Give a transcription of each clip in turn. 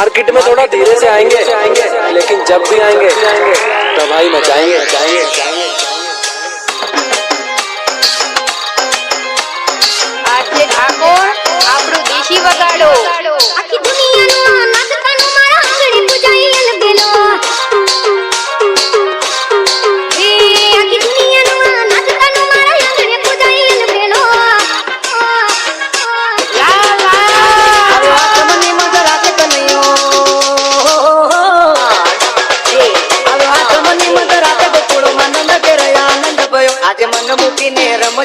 Market में थोड़ा धीरे से आएँगे, लेकिन जब भी आएँगे, तबाही मचाएँगे। આજે ઠાકોર આપણું देशी बगाड़ो આખી દુનિયાનું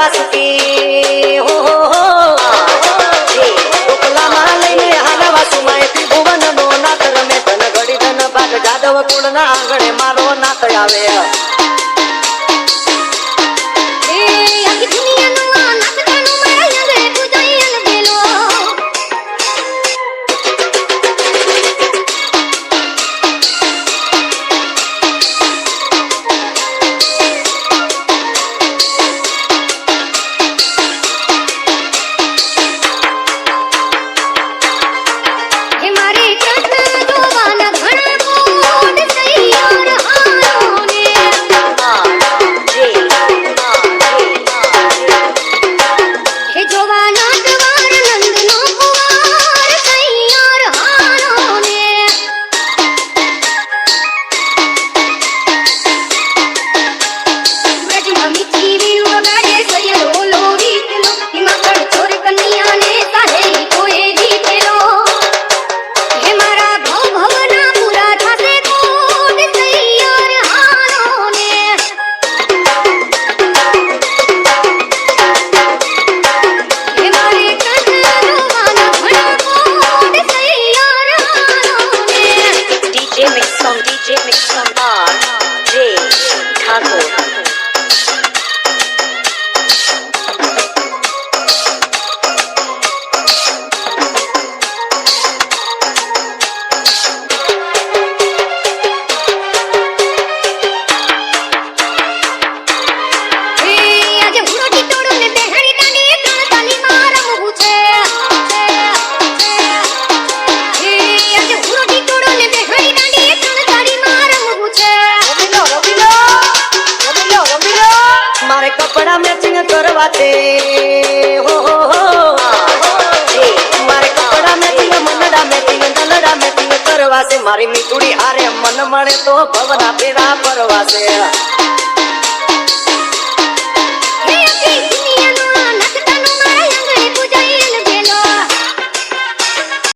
વાસુકી હો હો હો ઉપલામાં લઈને હાલવા સુમાય ભુવન નો નાથ રમે ધન ઘડી આંગણ મારે કપડા મેચિંગ કરવા છે. હો મારે કપડા મેચિંગ મનડા મેચિંગ નલડા મેચિંગ કરવા છે. મારી મીઠુડી હારે મન મળે તો ભવના પેરા પરવા છે.